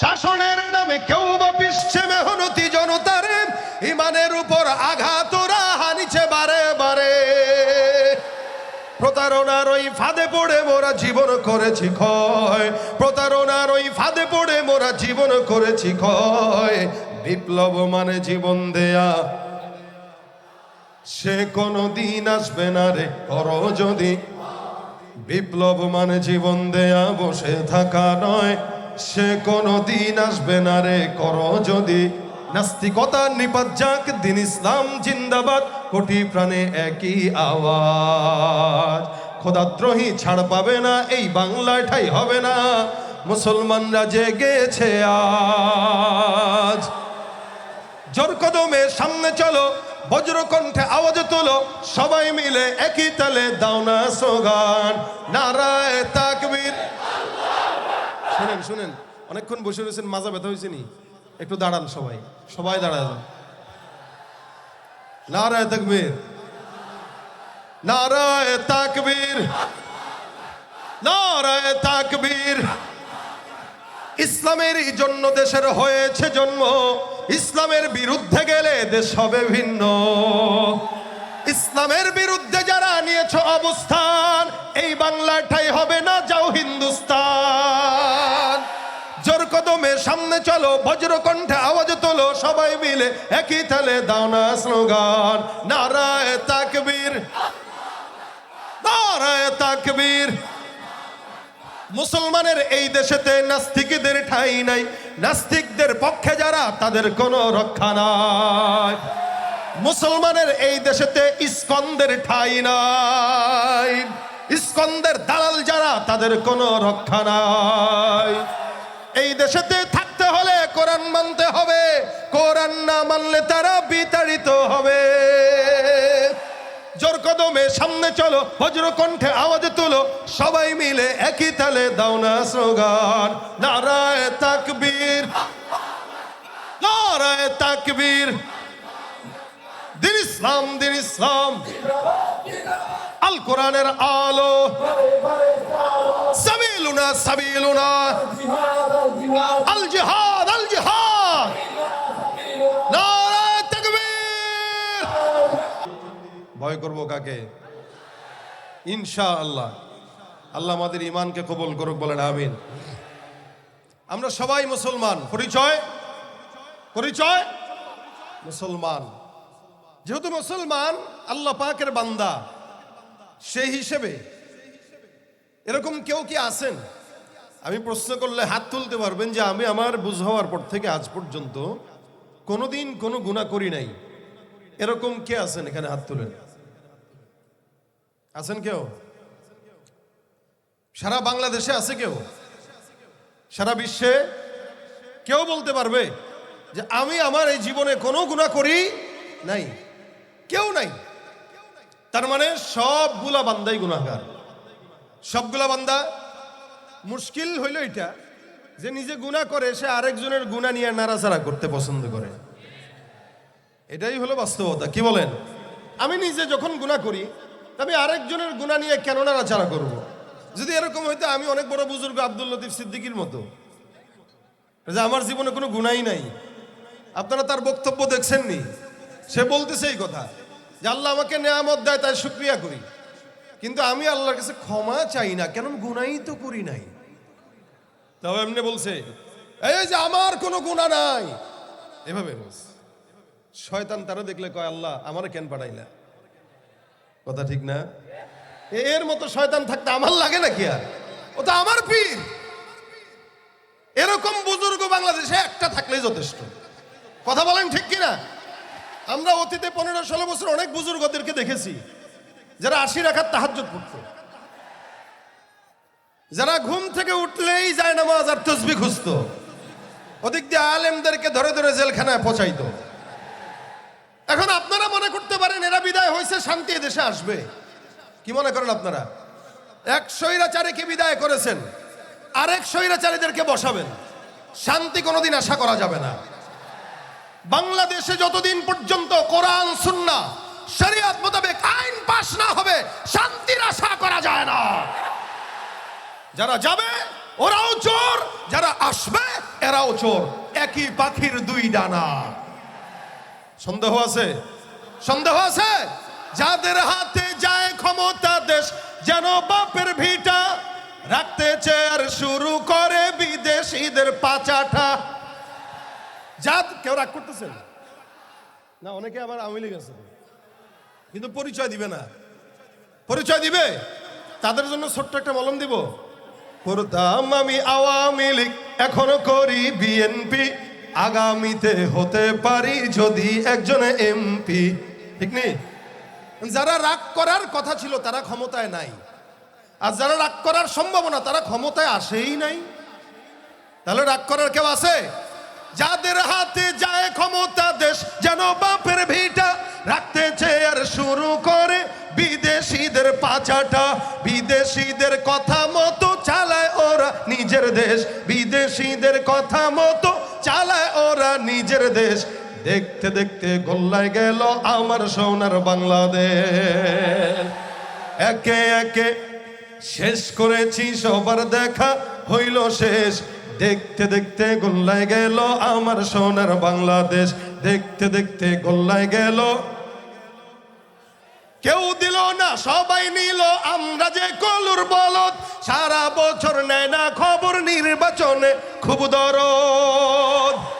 শাসনের নামে কেউ বা পিসছে মেহনতি জনতারে, ইমানের উপর আঘাত হানিছে বারে বারে। প্রতারণার ওই ফাঁদে পড়ে মোরা জীবন করেছি ক্ষয়। প্রতারণার ওই ফাঁদে পড়ে মোরা জীবন করেছি ক্ষয়। বিপ্লব মানে জীবন দেয়া। সে কোনো দিন আসবে না রে, করো যদি। বিপ্লব মানে জীবন দেয়া, বসে থাকা নয়। সে কোনো দিন আসবে না রে, করো যদি। নাস্তিকতা নিপাত যাক, দিন ইসলাম জিন্দাবাদ, কোটি প্রাণে একই আওয়াজ। খোদাদ্রোহী ছাড় পাবে না, এই বাংলায় ঠাই হবে না। মুসলমানরা জেগেছে আজ। জোর কদমে সামনে চলো, বজ্রকণ্ঠে আওয়াজ তোলো, সবাই মিলে একই তালে দাও না সোগান নারায় তাকবীর। শুনেন শুনেন। অনেকক্ষণ বসে রয়েছেন, মাজা ব্যথা হয়েছে নি? একটু দাঁড়ান সবাই। সবাই দাঁড়ায় নারায় তাকবীর। নারায় তাকবীর। নারায় তাকবীর। ইসলামের জন্য দেশের হয়েছে জন্ম। ইসলামের বিরুদ্ধে গেলে দেশ হবে ভিন্ন। ইসলামের বিরুদ্ধে যারা নিয়েছ অবস্থান, এই বাংলাটাই হবে না যাও হিন্দুস্তান। কদমে সামনে চলো, বজ্রকণ্ঠে আওয়াজ তোলো, সবাই মিলে একই তালে দাও না স্লোগান। নারায় তাকবীর নারায় তাকবীর। মুসলমানের এই দেশেতে নাস্তিকদের ঠাই নাই। নাস্তিকদের পক্ষে যারা, তাদের কোনো রক্ষা নাই। মুসলমানের এই দেশেতে ইস্কন্দের ঠাই নাই। ইস্কন্দের দালাল যারা, তাদের কোনো রক্ষা নাই। এই দেশেতে থাকতে হলে কোরআন মানতে হবে। কোরআন না মানলে তারা বিতাড়িত হবে। জোর কদমে সামনে চলো, বজ্র কণ্ঠে আওয়াজ তুলো। সবাই মিলে একই তালে দাও না স্লোগান। নারায় তাকবীর নারায় তাকবীর। দিন ইসলাম দিন ইসলাম। আল কোরআনের আলো। সাবিলুনা সাবিলুনা। আল জিহাদ আল জিহাদ। নারায় তাকবীর। ভয় করব কাকে? ইনশাআল্লাহ। আল্লাহ আল্লাহ আমাদের ইমানকে কবুল করুক, বলেন আমিন। আমরা সবাই মুসলমান। পরিচয়? পরিচয়? মুসলমান। যেহেতু মুসলমান আল্লাহ পাকের বান্দা। সেই হিসেবে এরকম কেউ কি আছেন? আমি প্রশ্ন করলে হাত তুলতে পারবেন যে আমি আমার বুঝ হওয়ার পর থেকে আজ পর্যন্ত কোনোদিন কোনো গুণা করি নাই। এরকম কে আছেন? এখানে হাত তুলেন। আছেন কেউ? সারা বাংলাদেশে আছে কেউ? সারা বিশ্বে কেউ বলতে পারবে যে আমি আমার এই জীবনে কোনো গুণা করি নাই। কেউ নাই। তার মানে সবগুলা বান্দাই গুণাগার সবগুলা বান্দা মুশকিল হইল এটা যে নিজে গুণা করে, সে আরেকজনের গুণা নিয়ে নাড়াচাড়া করতে পছন্দ করে। এটাই হলো বাস্তবতা। কি বলেন? আমি নিজে যখন গুণা করি, আমি আরেকজনের গুণা নিয়ে কেন নাড়াচাড়া করব। যদি এরকম হইতো, আমি অনেক বড় বুজুর্গ আব্দুল লতিফ সিদ্দিকির মতো। যে আমার জীবনে কোনো গুণাই নাই। আপনারা তার বক্তব্য দেখছেননি। সে বলতেছে এই কথা। যে আল্লাহ আমাকে নেয়ামত দেয়, তাই শুক্রিয়া করি। কিন্তু আমি আল্লাহর কাছে ক্ষমা চাই না কেন গুণাই তো করি নাই। তাও এমনি বলছে, এই যে আমার কোনো গুণা নাই। এভাবে বলছে। শয়তান তারা দেখলে কয়, আল্লাহ, আমারে কেন পাঠাইলা? কথা ঠিক না? এর মতো শয়তান থাকতে আমার লাগে নাকি আর? ও তো আমার পীর। এরকম বুজুর্গ বাংলাদেশে একটা থাকলেই যথেষ্ট। কথা বলেন ঠিক কিনা? আমরা অতীতে পনেরো ষোলো বছর অনেক বুজুর্গদেরকে দেখেছি, যারা আশি রাখার তাহাজ্জুদ পড়তো যারা ঘুম থেকে উঠলেই যায় নামাজ আর তসবি খুঁজতো। ওদিক দিয়ে আলেমদেরকে ধরে ধরে জেলখানায় পচাইতো এখন আপনারা মনে করতে পারেন, এরা বিদায় হয়েছে, শান্তি দেশে আসবে। কি মনে করেন আপনারা? এক স্বৈরাচারীকে বিদায় করেছেন, আরেক স্বৈরাচারীদেরকে বসাবেন। শান্তি কোনোদিন আশা করা যাবে না। বাংলাদেশে যতদিন পর্যন্ত কোরআন, সুন্না, শরিয়াত মোতাবেক আইন পাশ না হবে, শান্তির আশা করা যায় না। যারা যাবে, ওরাও চোর। যারা আসবে, এরাও চোর। একই পাখির দুই ডানা। সন্দেহ আছে? সন্দেহ আছে? যাদের হাতে যায় ক্ষমতা দেশ, যেন বাপের ভিটা রাখতে চেয়ার শুরু করে বিদেশিদের পাচাটা যা কেউ রাগ করতেছেন না, অনেকে আবার আওয়ামী লীগ আছে। কিন্তু পরিচয় দিবে না। পরিচয় দিবে? তাদের জন্য ছোট্ট একটা মলম দিব। করতাম আমি আওয়ামী লীগ, এখনও করি বিএনপি। আগামীতে হতে পারি যদি একজন এমপি। ঠিক নেই? যারা রাগ করার কথা ছিল, তারা ক্ষমতায় নাই। আর যারা রাগ করার সম্ভাবনা, তারা ক্ষমতায় আসেই নাই। তাহলে রাগ করার কেউ আছে? যাদের হাতে যায় ক্ষমতা দেশ, যেন বাপের ভিটা রাখতে চেয়ার শুরু করে বিদেশিদের পাচাটা। বিদেশিদের কথা মতো চালায় ওরা নিজের দেশ, বিদেশিদের কথা মতো চালায় ওরা নিজের দেশ। দেখতে দেখতে গোল্লায় গেল আমার সোনার বাংলাদেশ। একে একে শেষ করেছি, সবার দেখা হইল শেষ। দেখতে দেখতে গোল্লায় গেল আমার সোনার বাংলাদেশ। দেখতে দেখতে গোল্লায় গেল। কেউ দিল না, সবাই নিল। আমরা যে কলুর বলদ, সারা বছর নেয় না খবর নির্বাচনে। খুব দরদ।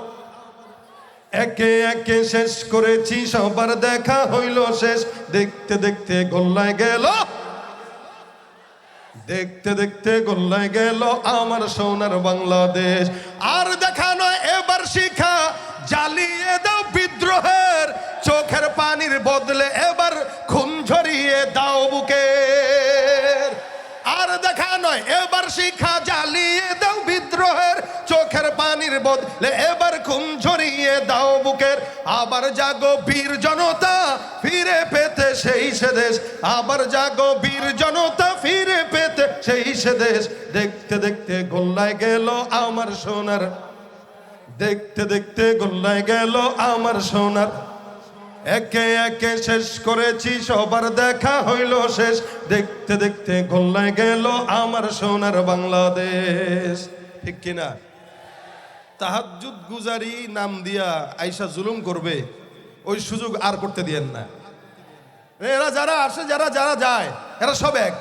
একে একে শেষ করেছি, সবার দেখা হইল শেষ। দেখতে দেখতে গোল্লায় গেল। দেখতে দেখতে গোল্লায় গেল আমার সোনার বাংলাদেশ। আর দেখানো এবার শিখা, জ্বালিয়ে নয়, এবার শিখা জ্বালিয়ে দাও বিদ্রোহের চোখের পানির বদলে এবার খুন ঝরিয়ে দাও বুকের। আবার জাগো বীর জনতা, ফিরে পেতে সেই সে দেশ। আবার জাগো বীর জনতা, ফিরে পেতে সেই সে দেশ। দেখতে দেখতে গোল্লায় গেল আমার সোনার। দেখতে দেখতে গোল্লায় গেল আমার সোনার। একে একে শেষ করেছি, সবার দেখা হইল শেষ। দেখতে দেখতে গোল্লায় গেল আমার সোনার বাংলাদেশ। ঠিক কিনা? তাহাজ্জুদ গুজারি নাম দিয়া আইসা জুলুম করবে, ওই সুযোগ আর করতে দিয়েন না। এরা যারা আসে, যারা যারা যায়, এরা সব এক।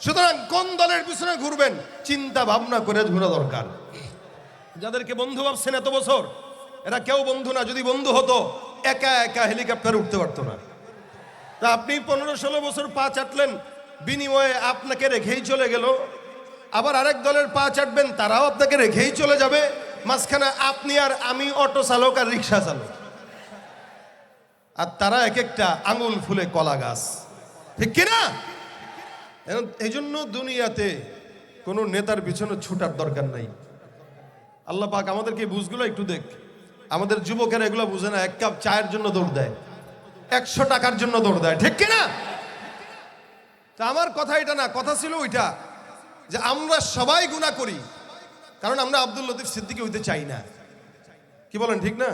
সুতরাং কোন দলের পিছনে ঘুরবেন, চিন্তা ভাবনা করে ঘুরা দরকার। যাদেরকে বন্ধু ভাবছেন এত বছর, এরা কেউ বন্ধু না, যদি বন্ধু হতো একা একা হেলিকপ্টার উঠতে পারতো না। তা আপনি পনেরো ষোলো বছর পা চাটলেন, বিনিময়ে আপনাকে রেখেই চলে গেল। আবার আরেক দলের পা চাটবেন, তারাও আপনাকে রেখেই চলে যাবে। মাঝখানে আপনি আর আমি অটো চালক আর রিক্সা চালক। আর তারা এক একটা আঙুল ফুলে কলা গাছ। ঠিক কিনা এই জন্য দুনিয়াতে কোনো নেতার পিছনে ছুটার দরকার নাই। আল্লাহ পাক আমাদেরকে বুঝগুলো একটু দেখ। আমাদের যুবকেরা এগুলো বুঝে না, এক কাপ চায়ের জন্য দৌড় দেয়। একশো টাকার জন্য দৌড় দেয়, ঠিক কিনা? তা আমার কথা এটা না, কথা ছিল ওইটা, যে আমরা সবাই গুণা করি, কারণ আমরা আব্দুল লতিফ সিদ্দিকি হইতে চাই না। কি বলেন, ঠিক না?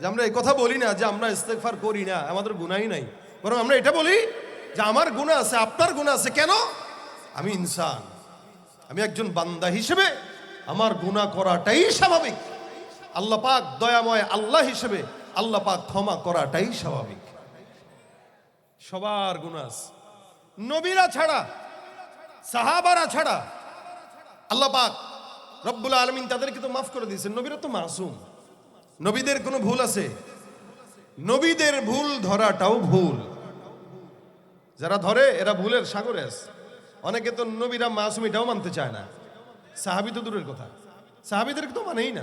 যে আমরা এই কথা বলি না, যে আমরা ইস্তেগফার করি না, আমাদের গুণাই নাই। বরং আমরা এটা বলি যে আমার গুণা আছে, আপনার গুণা আছে, কেন? আমি ইনসান, আমি একজন বান্দা হিসেবে আমার গুনাহ করাটাই স্বাভাবিক। আল্লাহ পাক দয়াময় আল্লাহ হিসেবে আল্লাহ পাক ক্ষমা করাটাই স্বাভাবিক। সবার গুনাস নবীরা ছাড়া, সাহাবারা ছাড়া, আল্লাহ পাক রব্বুল আলমিন তাদেরকে তো মাফ করে দিয়েছেন। নবীরা তো মাসুম। নবীদের কোনো ভুল আছে? নবীদের ভুল ধরাটাও ভুল। যারা ধরে, এরা ভুলের সাগরে আছে। অনেকে তো নবীরা মাসুম এটাও মানতে চায় না। সাহাবি তো দূরের কথা। সাহাবিদেরকে তো মানেই না।